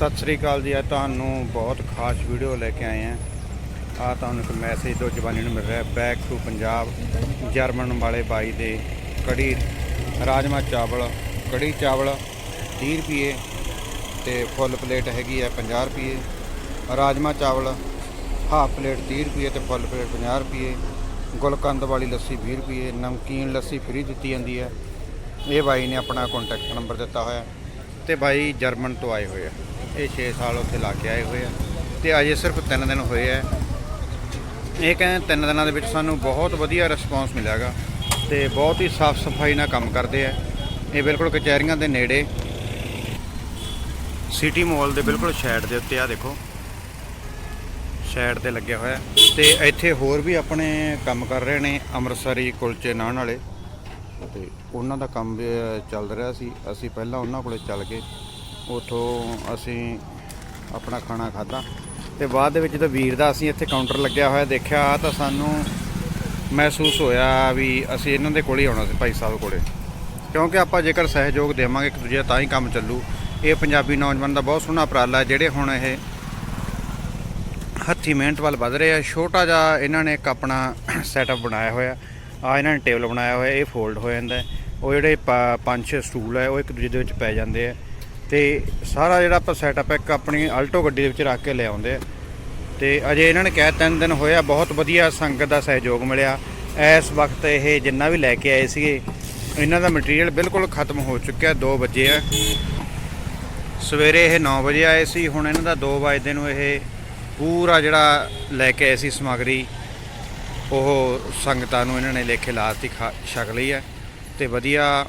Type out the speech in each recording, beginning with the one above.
ਸਤਿ ਸ੍ਰੀ ਅਕਾਲ ਜੀ। ਆ ਤੁਹਾਨੂੰ ਬਹੁਤ ਖਾਸ ਵੀਡੀਓ ਲੈ ਕੇ ਆਏ ਆ ਆ ਤੁਹਾਨੂੰ ਇੱਕ ਮੈਸੇਜ ਦੋ ਜਵਾਨੀ ਨੂੰ ਮਿਲ ਰਿਹਾ ਬੈਕ ਟੂ ਪੰਜਾਬ, ਜਰਮਨ ਵਾਲੇ ਬਾਈ ਦੇ ਕੜੀ ਰਾਜਮਾ ਚਾਵਲ, ਕੜੀ ਚਾਵਲ 30 ਰੁਪਏ ਤੇ ਫੁੱਲ ਪਲੇਟ ਹੈਗੀ ਹੈ 50 ਰੁਪਏ। ਰਾਜਮਾ ਚਾਵਲ ਹਾਫ ਪਲੇਟ 30 ਰੁਪਏ ਤੇ ਫੁੱਲ ਪਲੇਟ 50 ਰੁਪਏ। ਗੁਲਕੰਦ ਵਾਲੀ ਲੱਸੀ 20 ਰੁਪਏ, ਨਮਕੀਨ ਲੱਸੀ ਫ੍ਰੀ ਦਿੱਤੀ ਜਾਂਦੀ ਹੈ। ਇਹ ਬਾਈ ਨੇ ਆਪਣਾ ਕੰਟੈਕਟ ਨੰਬਰ ਦਿੱਤਾ ਹੋਇਆ ਤੇ ਬਾਈ ਜਰਮਨ ਤੋਂ ਆਏ ਹੋਏ ਆ। ਇਹ 6 ਸਾਲ ਉੱਥੇ ਲਾ ਕੇ ਆਏ ਹੋਏ ਆ। ਤੇ ਅਜੇ ਸਿਰਫ 3 ਦਿਨ ਹੋਏ ਆ। ਇਹ ਕਹਿੰਦੇ ਤਿੰਨ ਦਿਨਾਂ ਦੇ ਵਿੱਚ ਸਾਨੂੰ ਬਹੁਤ ਵਧੀਆ ਰਿਸਪੌਂਸ ਮਿਲਿਆਗਾ ਤੇ ਬਹੁਤ ਹੀ ਸਾਫ਼ ਸਫ਼ਾਈ ਨਾਲ ਕੰਮ ਕਰਦੇ ਆ। ਇਹ ਬਿਲਕੁਲ ਕਚਹਿਰੀਆਂ ਦੇ ਨੇੜੇ। ਸਿਟੀ ਮਾਲ ਦੇ ਬਿਲਕੁਲ ਸਾਈਡ ਦੇ ਉੱਤੇ ਆ ਦੇਖੋ। ਸਾਈਡ ਤੇ ਲੱਗਿਆ ਹੋਇਆ। ਤੇ ਇੱਥੇ ਹੋਰ ਵੀ ਆਪਣੇ ਕੰਮ ਕਰ ਰਹੇ ਨੇ ਅੰਮ੍ਰਿਤਸਰੀ, ਕੁਲਚੇ ਨਾਨ ਵਾਲੇ। ਤੇ ਉਹਨਾਂ ਦਾ ਕੰਮ ਵੀ ਚੱਲ ਰਿਹਾ ਸੀ। ਅਸੀਂ ਪਹਿਲਾਂ ਉਹਨਾਂ ਕੋਲੇ ਚੱਲ ਗਏ। ਉਥੋਂ ਅਸੀਂ ਆਪਣਾ ਖਾਣਾ ਖਾਦਾ ਤੇ ਬਾਅਦ ਦੇ ਵਿੱਚ ਜਦੋਂ ਵੀਰ ਦਾ ਅਸੀਂ ਇੱਥੇ ਕਾਊਂਟਰ ਲੱਗਿਆ ਹੋਇਆ ਦੇਖਿਆ ਤਾਂ ਸਾਨੂੰ ਮਹਿਸੂਸ ਹੋਇਆ ਵੀ ਅਸੀਂ ਇਹਨਾਂ ਦੇ ਕੋਲ ਹੀ ਆਉਣਾ ਸੀ ਭਾਈ ਸਾਹਿਬ ਕੋਲੇ। ਕਿਉਂਕਿ ਆਪਾਂ ਜੇਕਰ ਸਹਿਯੋਗ ਦੇਵਾਂਗੇ ਇੱਕ ਦੂਜੇ ਦਾ ਤਾਂ ਹੀ ਕੰਮ ਚੱਲੂ। ਇਹ ਪੰਜਾਬੀ ਨੌਜਵਾਨ ਦਾ ਬਹੁਤ ਸੋਹਣਾ ਉਪਰਾਲਾ ਹੈ, ਜਿਹੜੇ ਹੁਣ ਇਹ ਹੱਥੀ ਮਿਹਨਤ ਵੱਲ ਵਧ ਰਹੇ ਆ। ਛੋਟਾ ਜਿਹਾ ਇਹਨਾਂ ਨੇ ਇੱਕ ਆਪਣਾ ਸੈਟਅਪ ਬਣਾਇਆ ਹੋਇਆ। ਆ ਇਹਨਾਂ ਨੇ ਟੇਬਲ ਬਣਾਇਆ ਹੋਇਆ, ਇਹ ਫੋਲਡ ਹੋ ਜਾਂਦਾ ਉਹ ਜਿਹੜੇ ਪ- ਪੰਜ ਛੇ ਸਟੂਲ ਹੈ, ਉਹ ਇੱਕ ਦੂਜੇ ਦੇ ਵਿੱਚ ਪੈ ਜਾਂਦੇ ਆ। ਤੇ ਸਾਰਾ ਜਿਹੜਾ ਆਪਾਂ ਸੈਟਅਪ ਇੱਕ ਆਪਣੀ ਆਲਟੋ ਗੱਡੀ ਦੇ ਵਿੱਚ ਰੱਖ ਕੇ ਲੈ ਆਉਂਦੇ ਆ। ਤੇ ਅਜੇ ਇਹਨਾਂ ਨੇ ਕਿਹਾ ਤਿੰਨ ਦਿਨ ਹੋਇਆ, ਬਹੁਤ ਵਧੀਆ ਸੰਗਤ ਦਾ ਸਹਿਯੋਗ ਮਿਲਿਆ। ਇਸ ਵਕਤ ਇਹ ਜਿੰਨਾ ਵੀ ਲੈ ਕੇ ਆਏ ਸੀਗੇ, ਇਹਨਾਂ ਦਾ ਮਟੀਰੀਅਲ ਬਿਲਕੁਲ ਖਤਮ ਹੋ ਚੁੱਕਿਆ 2 ਵਜੇ ਆ। ਸਵੇਰੇ ਇਹ 9 ਵਜੇ ਆਏ ਸੀ, ਹੁਣ ਇਹਨਾਂ ਦਾ 2 ਵਜੇ ਨੂੰ ਇਹ ਪੂਰਾ ਜਿਹੜਾ ਲੈ ਕੇ ਆਏ ਸੀ ਸਮੱਗਰੀ, ਉਹ ਸੰਗਤਾਂ ਨੂੰ ਇਹਨਾਂ ਨੇ ਲੇਖੇ ਲਾਤੀ ਖਾ- ਛਕ ਲਈ ਹੈ ਤੇ ਵਧੀਆ,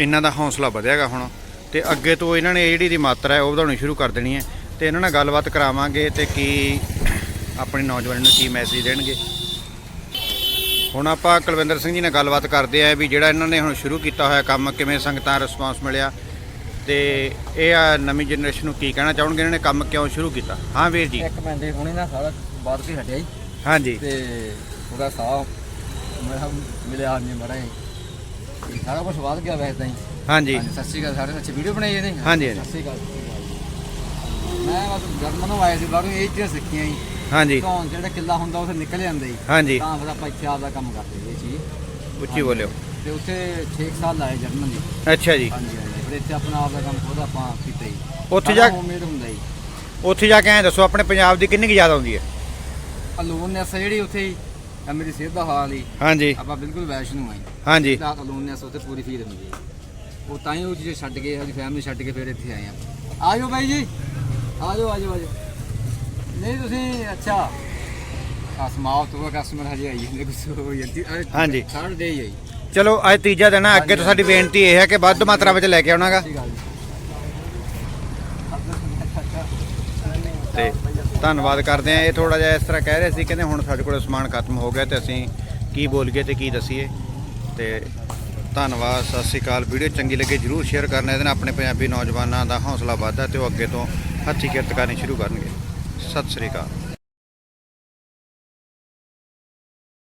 ਇਹਨਾਂ ਦਾ ਹੌਸਲਾ ਵਧਿਆਗਾ ਹੁਣ। ਤੇ ਅੱਗੇ ਤੋਂ ਇਹਨਾਂ ਨੇ ਜਿਹੜੀ ਦੀ ਮਾਤਰਾ ਹੈ ਉਹ ਵਧਾਉਣੀ ਸ਼ੁਰੂ ਕਰ ਦੇਣੀ ਹੈ। ਤੇ ਇਹਨਾਂ ਨਾਲ ਗੱਲਬਾਤ ਕਰਾਵਾਂਗੇ ਤੇ ਕੀ ਆਪਣੀ ਨੌਜਵਾਨੀ ਨੂੰ ਕੀ ਮੈਸੇਜ ਦੇਣਗੇ। ਹੁਣ ਆਪਾਂ ਕੁਲਵਿੰਦਰ ਸਿੰਘ ਜੀ ਨਾਲ ਗੱਲਬਾਤ ਕਰਦੇ ਆਂ ਵੀ ਜਿਹੜਾ ਇਹਨਾਂ ਨੇ ਹੁਣ ਸ਼ੁਰੂ ਕੀਤਾ ਹੋਇਆ ਕੰਮ ਕਿਵੇਂ ਸੰਗਤਾਂ ਰਿਸਪਾਂਸ ਮਿਲਿਆ ਤੇ ਇਹ ਆ ਨਵੀਂ ਜਨਰੇਸ਼ਨ ਨੂੰ ਕੀ ਕਹਿਣਾ ਚਾਹਣਗੇ? ਇਹਨਾਂ ਨੇ ਕੰਮ ਕਿਉਂ ਸ਼ੁਰੂ ਕੀਤਾ? ਹਾਂ ਵੀਰ ਜੀ। ਇੱਕ ਮਿੰਟ ਹੁਣੇ ਨਾ ਸਾਰਾ ਬਾਅਦ ਕੇ ਹਟਿਆ ਜੀ। ਹਾਂਜੀ। ਤੇ ਉਹਦਾ ਸਾਹ ਮੇਰਾ ਮਿਲਿਆ ਨਹੀਂ ਤੇ ਸਾਰਾ ਕੁਝ ਬਾਅਦ ਗਿਆ ਵੈਸੇ ਤਾਂ ਜੀ। ਹਾਂਜੀ। ਹਾਂਜੀ, ਸਤਿ ਸ਼੍ਰੀ ਅਕਾਲ ਸਾਰੇ। ਅੱਛੀ ਵੀਡੀਓ ਬਣਾਈ ਇਹਨੇ? ਹਾਂਜੀ, ਹਾਂਜੀ। ਸਤਿ ਸ਼੍ਰੀ ਅਕਾਲ। ਮੈਂ ਬਸ ਜਰਮਨੋਂ ਆਇਆ ਸੀ ਬਾਹਰੋਂ ਇਹ ਚੀਜ਼ਾਂ ਸਿੱਖੀਆਂ ਜੀ। ਹਾਂਜੀ। ਤੋਂ ਜਿਹੜਾ ਕਿੱਲਾ ਹੁੰਦਾ ਉੱਥੇ ਨਿਕਲ ਜਾਂਦਾ ਜੀ। ਹਾਂਜੀ। ਤਾਂ ਫਿਰ ਆਪਾਂ ਇੱਥੇ ਆਪਦਾ ਕੰਮ ਕਰਦੇ ਇਹ ਚੀਜ਼ ਉੱਚੀ ਬੋਲਿਓ। ਤੇ ਉੱਥੇ 6 ਸਾਲ ਲਾਏ ਜਰਮਨ ਜੀ। ਅੱਛਾ ਜੀ। ਹਾਂਜੀ ਹਾਂਜੀ। ਫਿਰ ਇੱਥੇ ਆਪਣਾ ਆਪਦਾ ਕੰਮ ਖੁਦ ਆਪਾਂ ਕੀਤਾ ਜੀ। ਉੱਥੇ ਜਾ ਹੋਮਮੇਡ ਹੁੰਦਾ ਜੀ। ਉੱਥੇ ਜਾ ਕੇ ਐਂ ਦੱਸੋ ਆਪਣੇ ਪੰਜਾਬ ਦੀ ਕਿੰਨੀ ਕੁ ਯਾਦ ਆਉਂਦੀ ਹੈ? ਅਲੋਨੈਸ ਜਿਹੜੀ ਉੱਥੇ ਹੀ ਆ ਮੇਰੀ ਸਿਹਤ ਦਾ ਹਾਲ ਹੀ ਹਾਂਜੀ। ਆਪਾਂ ਬਿਲਕੁਲ ਵੈਸ਼ਨੂ ਆਈ ਹਾਂਜੀ। ਤਾਂ ਅਲੋਨੈਸ ਉੱਥੇ ਪੂਰੀ ਫੀਲ ਹੁੰਦੀ ਹੈ ਉਹ ਤਾਂ ਹੀ ਉਹ ਚੀਜ਼ ਛੱਡ ਕੇ ਉਹਦੀ ਫੈਮਿਲੀ ਛੱਡ ਕੇ ਫਿਰ ਇੱਥੇ ਆਏ ਆ। ਆਜੋ ਬਾਈ ਜੀ। ਆਜੋ ਆਜੋ ਆਜੋ। ਨਹੀਂ ਤੁਸੀਂ ਅੱਛਾ। ਆ ਸਮਾਪਤ ਹੋਇਆ ਕਸਟਮਰ ਹਜੇ ਆਈ ਜਾਂਦੇ ਕੁਝ ਹੋ ਜਾਂਦੀ ਹਾਂਜੀ। ਥਰਡ ਡੇ ਹੀ ਆਈ। ਚਲੋ ਅੱਜ ਤੀਜਾ ਦਿਨ ਆ ਅੱਗੇ ਤੋਂ ਸਾਡੀ ਬੇਨਤੀ ਇਹ ਹੈ ਕਿ ਵੱਧ ਮਾਤਰਾ ਵਿੱਚ ਲੈ ਕੇ ਆਉਣਾਗਾ। ਗੱਲ ਤੇ ਧੰਨਵਾਦ ਕਰਦੇ ਆ। ਇਹ ਥੋੜਾ ਜਿਹਾ ਇਸ ਤਰ੍ਹਾਂ ਕਹਿ ਰਹੇ ਸੀ ਕਹਿੰਦੇ ਹੁਣ ਸਾਡੇ ਕੋਲ ਸਮਾਨ ਖਤਮ ਹੋ ਗਿਆ ਤੇ ਅਸੀਂ ਕੀ ਬੋਲ ਗਏ ਤੇ ਕੀ ਦਸੀਏ। ਤੇ ਧੰਨਵਾਦ, ਸਤਿ ਸ਼੍ਰੀ ਅਕਾਲ। ਵੀਡੀਓ ਚੰਗੀ ਲੱਗੇ ਜਰੂਰ ਸ਼ੇਅਰ ਕਰਨਾ, ਇਹਦੇ ਨਾਲ ਆਪਣੇ ਪੰਜਾਬੀ ਨੌਜਵਾਨਾਂ ਦਾ ਹੌਸਲਾ ਵਧਦਾ ਤੇ ਉਹ ਅੱਗੇ ਤੋਂ ਹੱਥੀਂ ਕਿਰਤ ਕਰਨੀ ਸ਼ੁਰੂ ਕਰਨਗੇ। ਸਤਿ ਸ਼੍ਰੀ ਅਕਾਲ।